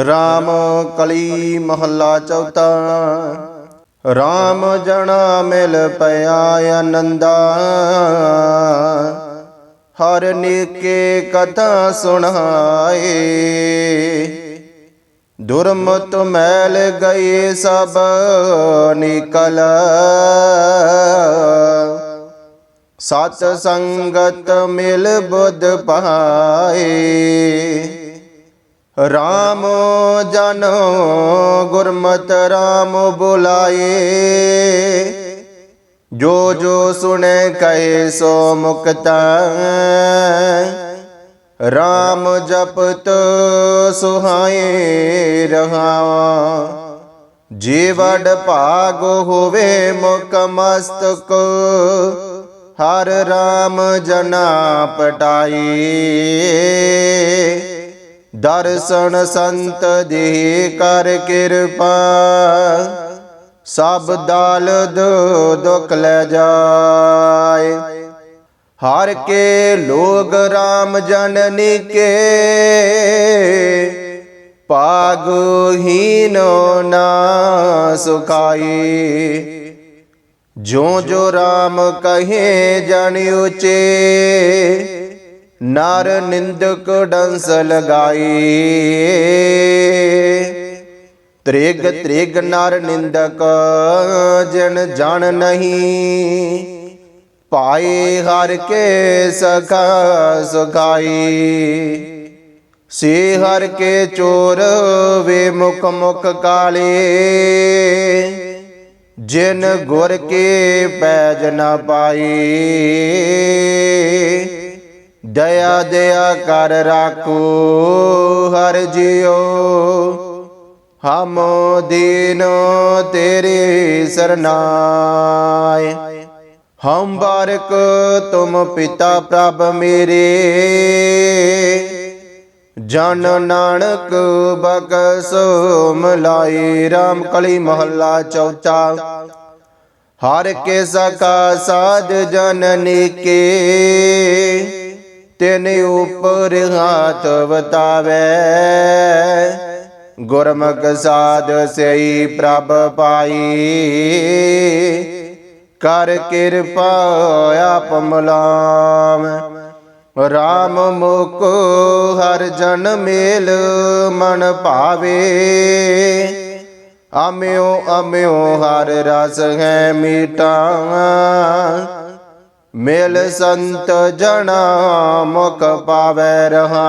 RAM ਕਲੀ ਮਹੱਲਾ ਚੌਥਾ। RAM ਜਣਾ ਮਿਲ ਪਿਆ ਆਨੰਦਾ। ਹਰ ਨੇਕੇ ਕਥਾ ਸੁਣਾਏ। ਦੁਰਮਤ ਮੈਲ ਗਏ ਸਭ ਨਿਕਲ। ਸਤ ਸੰਗਤ ਮਿਲ ਬੁੱਧ ਪਾਏ। ਰਾਮ ਜਨ ਗੁਰਮਤ ਰਾਮ ਬੁਲਾਏ। ਜੋ ਜੋ ਸੁਣੇ ਕਹੇ ਸੋ ਮੁਕਤਾ RAM ਜਪਤ ਸੁਹਾਏ ਰਹਾ। ਜੀਵੜ ਭਾਗ ਹੋਵੇ ਮੁਖ ਮਸਤਕ, ਹਰ ਰਾਮ ਜਨਾ ਪਟਾਈ ਦਰਸ਼ਨ ਸੰਤ ਦੇ ਕਰ ਕਿਰਪਾ, ਸਭ ਦਾਲਦ ਦੁਖ ਲੈ ਜਾਏ। ਹਰ ਕੇ ਲੋਗ RAM ਜਨਨੀ ਕੇ ਪਾਗ ਹੀਨੋ ਨਾ ਸੁਖਾਈ। ਜੋ ਜੋ RAM ਕਹੇ ਜਨ ਉਚੇ ਨਰ ਨਿੰਦਕ ਡੰਸ ਲਗਾਈ। ਤ੍ਰਿਗ ਤ੍ਰਿਗ ਨਰ ਨਿੰਦਕ, ਜਨ ਜਨ ਨਹੀਂ ਪਾਏ ਹਰ ਕੇ ਸਖਾ ਸੁਖਾਈ। ਸੇ ਹਰ ਕੇ ਚੋਰ ਵੇ ਮੁਖ ਮੁਖ ਕਾਲੇ, ਜਿਨ ਗੁਰ ਕੇ ਪੈਜ ਨਾ ਪਾਈ। ਦਇਆ ਦਇਆ ਕਰ ਰਾਖੋ, ਹਰ ਜਿਉ। ਹਮ ਦੀਨ ਤੇਰੇ ਸਰਨਾਏ। ਹਮ ਬਾਰਕ ਤੁਮ ਪਿਤਾ ਪ੍ਰਭ ਮੇਰੇ। ਜਨ ਨਾਨਕ ਬਖਸ਼ੋ ਮਲਾਈ RAM ਕਲੀ ਮਹੱਲਾ ਚੌਥਾ। ਹਰ ਕੇ ਸਖਾ ਸਾਧ ਜਨਨੀ ਕੇ ਤਿਨ ਉਪਰ ਹਾਥ ਵਤਾਵੇ ਗੁਰਮੁਖ ਸਾਧ ਸਈ ਪ੍ਰਭ ਪਾਈ। ਕਰ ਕਿਰਪਾ ਆਪ ਮਲਾਮ। RAM ਮੁਖ ਹਰ ਜਨ ਮੇਲ ਮਨ ਭਾਵੇ। ਅਮਿਓ ਅਮਿਓ ਹਰ ਰਸ ਹੈ ਮੀਠਾ ਮਿਲ ਸੰਤ ਜਣਾ ਮੁਖ ਪਾਵੈ ਰਹਾ।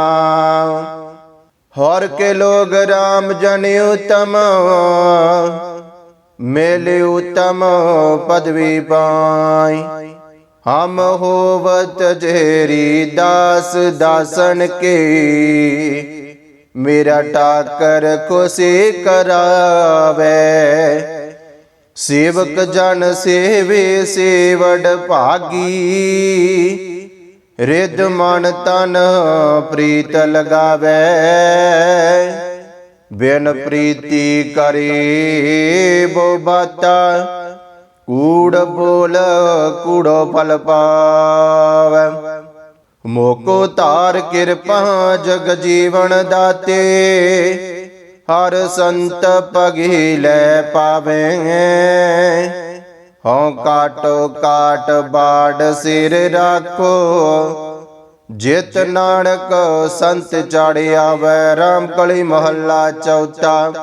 ਹਰ ਕੇ ਲੋਗ RAM ਜਨ ਉਤਮ, ਮਿਲ ਉਤਮ ਪਦਵੀ ਪਾਈ। ਹਮ ਹੋਵਤ ਜੇਰੀ ਦਾਸ ਦਾਸਨ ਕੇ, ਮੇਰਾ ਟਾਕਰ ਖੁਸ਼ੀ ਕਰਾਵੇ। ਸੇਵਕ ਜਨ ਸੇਵੇ, ਸੇਵੜ ਭਾਗੀ। ਰਿੱਧ ਮਨ ਤਨ ਪ੍ਰੀਤ ਲਗਾਵੇ। ਬਿਨ ਪ੍ਰੀਤੀ ਕਰੇ ਬੋ ਬਾਤਾ। ਕੂੜ ਬੋਲ ਕੂੜੋ ਫਲ ਪਾਵੈ। ਮੋਕੋ ਤਾਰ ਕਿਰਪਾ ਜਗ ਜੀਵਨ ਦਾਤੇ। ਹਰ ਸੰਤ ਪਗੀ ਲੈ ਪਾਵੇ। ਹਉ ਕਾਟੋ ਕਾਟ ਬਾੜ ਸਿਰ ਰਾਖੋ। ਜਿਤ ਨਾਨਕ ਸੰਤ ਚੜਿਆ ਵੈ ਰਾਮ ਕਲੀ ਮਹੱਲਾ ਚੌਥਾ।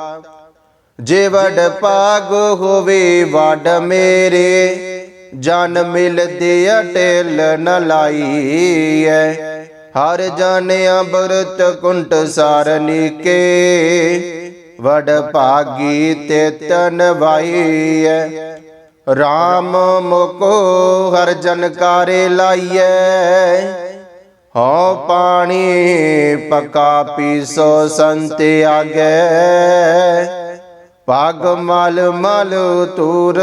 ਜੇ ਵਡ ਪਾਗ ਹੋਵੇ ਵਡ ਮੇਰੇ। ਜਨ ਮਿਲਦੇ ਅਟੇਲ ਨ ਲਾਈਐ। ਹਰ ਜਨ ਅੰਬਰਤ ਕੁੰਟ ਸਾਰਨੀ ਕੇ ਵਡ ਭਾਗੀ ਤੇ ਤਨ ਵਾਈਐ RAM ਮੁਕੋ ਹਰ ਜਨ ਕਾਰੇ ਲਾਈਐ। ਹਉ ਪਾਣੀ ਪਕਾ ਪੀਸੋ ਸੰਤ ਆਗੇ। ਪਗ ਮਲ ਮਲ ਤੂਰ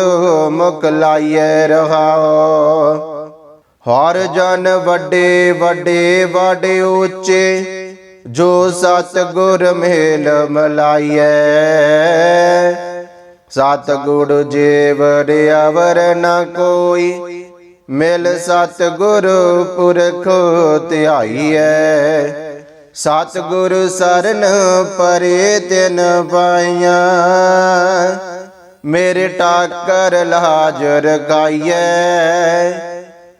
ਮੁਕ ਲਾਈਐ ਰਹਾਓ ਹਰ ਜਨ ਵੱਡੇ ਵੱਡੇ ਵੱਡੇ ਉੱਚੇ, ਜੋ ਸਤ ਗੁਰ ਮੇਲ ਮਲਾਈਐ। ਸਤ ਗੁਰ ਜੀਵ ਰਿਆਵਰ ਨ ਕੋਈ, ਮਿਲ ਸਤ ਗੁਰ ਪੁਰਖ ਧਿਆਈਐ। ਸਤਿਗੁਰ ਸਰਨ ਪਰੇ ਤਿਨ ਪਾਈਆਂ ਮੇਰੇ ਟਾਕਰ ਲਾਜ ਰਗਾਈਐ।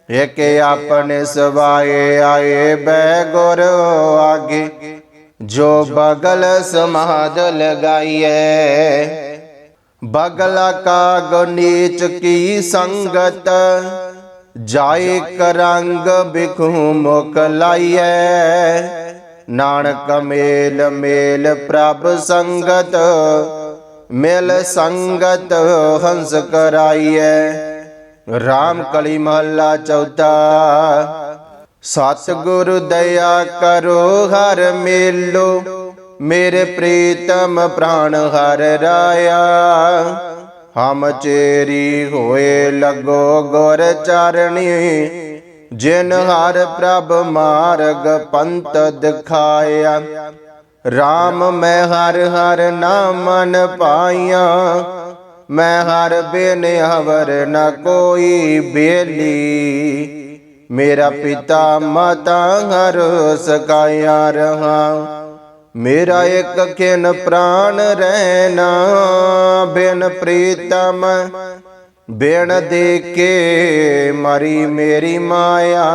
ਇਕ ਆਪਣੇ ਸਵਾਏ ਆਏ ਬੈ ਗੁਰ ਆਗੇ ਜੋ ਬਗਲ ਸਮਾਦ ਲਗਾਈਐ ਬਗਲਾ ਕਾ ਗਨੀਚ ਕੀ ਸੰਗਤ ਜਾਏ ਕਰੰਗ ਬਿਖੂ ਮੁਕ ਲਾਈਐ ਨਾਨਕ ਮੇਲ ਮੇਲ ਪ੍ਰਭ ਸੰਗਤ ਮਿਲ ਸੰਗਤ ਹੰਸ ਕਰਾਈਐ RAM ਕਲੀ ਮਹੱਲਾ ਚੌਥਾ ਸਤਿਗੁਰ ਦਇਆ ਕਰੋ, ਹਰ ਮੇਲੋ। ਮੇਰੇ ਪ੍ਰੀਤਮ ਪ੍ਰਾਣ ਹਰ ਰਾਇਆ। ਹਮ ਚੇਰੀ ਹੋਏ ਲਗੋ ਗੁਰ ਚਰਣੀ। ਜਿਨ ਹਰ ਪ੍ਰਭ ਮਾਰਗ ਪੰਤ ਦਿਖਾਇਆ। RAM ਮੈਂ ਹਰ ਹਰ ਨਾਮਨ ਪਾਈਆਂ ਮੈਂ ਹਰ ਬਿਨ ਹਵਰ ਨ ਕੋਈ ਬੇਲੀ। ਮੇਰਾ ਪਿਤਾ ਮਾਤਾ ਹਰ ਸਕਾਇਆ ਰਹਾ। ਮੇਰਾ ਇੱਕ ਖਿਨ ਪ੍ਰਾਨ ਰਹਿਣਾ। ਬਿਨ ਪ੍ਰੀਤਮ, ਬਿਨ ਦੇਖੇ ਮਰੀ ਮੇਰੀ ਮਾਇਆ।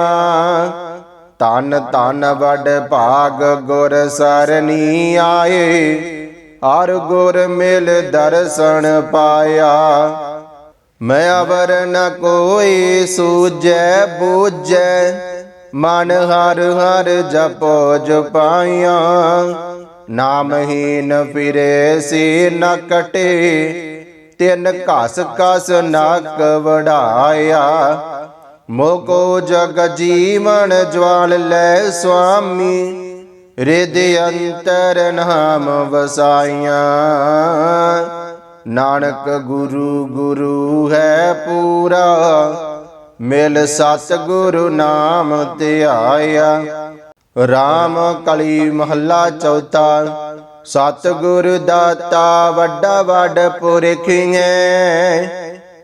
ਤਨ ਤਨ ਵਡ ਭਾਗ ਗੁਰ ਸਰਨੀ ਆਏ। ਹਰ ਗੁਰ ਮਿਲ ਦਰਸ਼ਨ ਪਾਇਆ। ਮੈਂ ਅਵਰ ਨ ਕੋਈ ਸੂਜੈ ਬੂਝੈ, ਮਨ ਹਰ ਹਰ ਜਪੋ ਜਪਾਇਆ ਨਾਮਹੀਨ ਫਿਰੇ ਸੀ ਨ ਕਟੇ, ਤਿੰਨ ਘਸ ਘਸ ਨਕ ਵਢਾਇਆ ਮੋਕੋ ਜਗ ਜੀਵਨ ਜਵਾਲ ਲੈ ਸੁਆਮੀ ਰਿਦ ਅੰਤਰ ਨਾਮ ਵਸਾਈਆਂ। ਨਾਨਕ ਗੁਰੂ ਗੁਰੂ ਹੈ ਪੂਰਾ, ਮਿਲ ਸਤ ਗੁਰੂ ਨਾਮ ਧਿਆਇਆ। RAM ਕਲੀ ਮਹੱਲਾ ਚੌਥਾ ਸਤ ਗੁਰ ਦਾਤਾ ਵੱਡਾ ਵੱਡ ਪੁਰਖੀਐ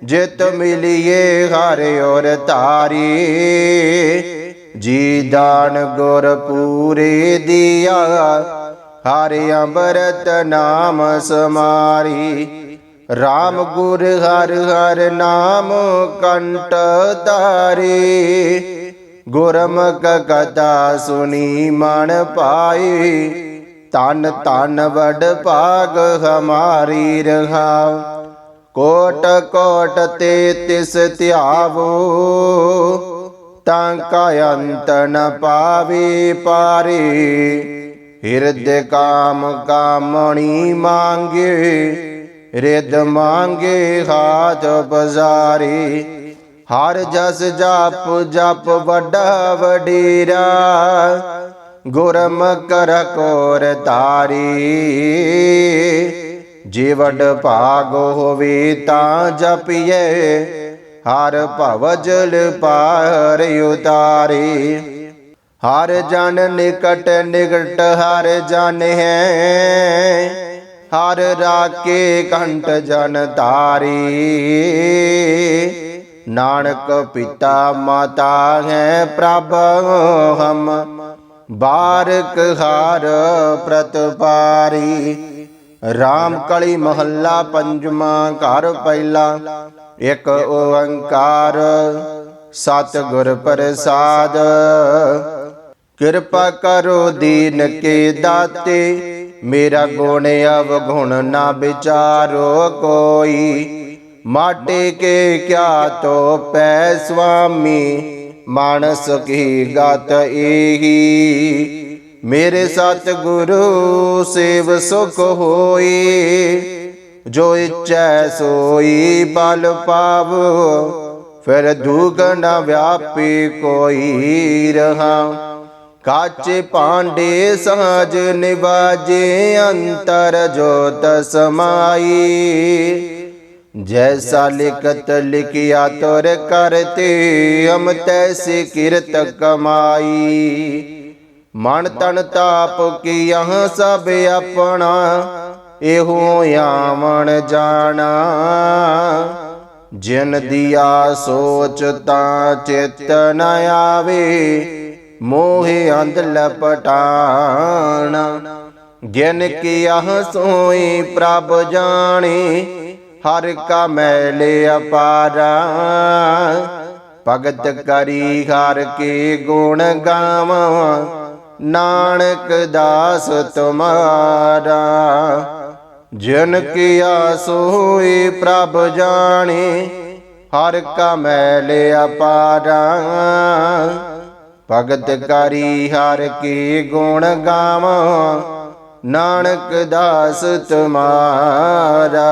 ਜਿਤ ਮਿਲੀਏ ਹਰ ਔਰ ਤਾਰੀ ਜੀ ਦਾਨ ਗੁਰ ਪੂਰੇ ਦਿਆ, ਹਰ ਅੰਮ੍ਰਿਤ ਨਾਮ ਸਮਾਰੀ। RAM ਗੁਰ ਹਰ ਹਰ ਨਾਮ ਕੰਟ ਤਾਰੇ ਗੁਰਮੁਖ ਕਥਾ ਸੁਣੀ ਮਨ ਪਾਈ। ਤਨ ਤਨ ਵਡ ਭਾਗ ਹਮਾਰੀ ਰਹਾਉ ਕੋਟ ਕੋਟ ਤੇ ਤਿਸ ਧਿਆਵੋ। ਤਾਂ ਕਾ ਅੰਤ ਨ ਪਾਵੇ ਪਾਰੇ ਹਿਰਦੇ ਕਾਮ ਕਾਮਣੀ ਮੰਗੇ ਰਿਦ ਮੰਗੇ ਹਾਥ ਬਜ਼ਾਰੀ ਹਰ ਜਸ ਜਪ ਜਪ ਵੱਡਾ ਵਡੇਰਾ ਕਰ ਕੋਰ ਤਾਰੀ ਜੇ ਵੱਡ ਭਾਗ ਹੋਵੇ ਤਾਂ ਜਪੀਏ ਹਰ ਭਵ ਜਲ ਪਾਰ ਉਤਾਰੇ। ਹਰ ਜਨ ਨਿਕਟ ਨਿਕਟ ਹਰ ਜਨ ਹੈ। ਹਰ ਰਾਕੇ ਕੰਟ ਜਨ ਤਾਰੀ ਨਾਨਕ ਪਿਤਾ ਮਾਤਾ ਹੈ ਪ੍ਰਭ ਹਮ, ਬਾਰਕ ਹਾਰ ਪ੍ਰਤਪਾਰੀ ਰਾਮ ਕਲੀ ਮਹੱਲਾ ਪੰਜਵਾਂ ਘਰ ਪਹਿਲਾ। ਇਕ ਓੰਕਾਰ ਸਤਿਗੁਰ ਪ੍ਰਸਾਦ। ਕਿਰਪਾ ਕਰੋ ਦੀਨ ਕੇ ਦਾਤੇ, ਮੇਰਾ ਗੁਣ ਅਵਗੁਣ ਨਾ ਵਿਚਾਰੋ ਕੋਈ। ਮਾਟੇ ਕੇ ਕਿਆ ਤੋ ਪੈ ਸੁਆਮੀ ਮਾਨਸ ਕੀ ਗਤ ਏਹੀ। ਮੇਰੇ ਸਤਿਗੁਰੂ, ਸੇਵ ਸੁਖ ਹੋਏ। ਜੋ ਇੱਛੈ ਸੋਈ ਬਲ ਪਾਵੋ, ਫਿਰ ਦੁਗ ਵਿਆਪੀ ਕੋਈ ਰਹਾ। ਕਾਚੇ ਪਾਂਡੇ ਸਾਜ ਨਿਵਾਜੇ ਅੰਤਰ ਜੋਤ ਸਮਾਈ ਜੈਸਾ ਲਿਖਤ ਲਿਖਿਆ ਤੁਰ ਕਰਤੇ, ਹਮ ਤੈਸੇ ਕਿਰਤ ਕਮਾਈ। ਮਨ ਤਨ ਤਾਪ ਕੀ ਯਹ ਸਭ ਆਪਣਾ ਇਹੋ ਆਵਣ ਜਾਣਾ। ਜਿਨ ਦਿਆ ਸੋਚ ਤਾਂ ਚਿਤ ਨ ਆਵੇ, ਮੋਹਿ ਅੰਧ ਲਪਟਾਣਾ। ਜਿਨ ਕੀਆ ਸੋਈ ਪ੍ਰਭ ਜਾਣੀ, ਹਰ ਕਾ ਮੈਲ ਅਪਾਰਾ। ਭਗਤ ਕਰੀ ਹਰ ਕੇ ਗੁਣ ਗਾਵਾਂ, ਨਾਨਕ ਦਾਸ ਤੁਮਾਰਾ। ਜਿਨ ਕੀਆ ਸੋਈ ਪ੍ਰਭ ਜਾਣੀ, ਹਰ ਕਾ ਮੈਲ ਅਪਾਰਾ। ਭਗਤ ਕਰੀ ਹਰ ਕੀ ਗੁਣ ਗਾਵਾਂ, ਨਾਨਕ ਦਾਸ ਤੁਮਾਰਾ।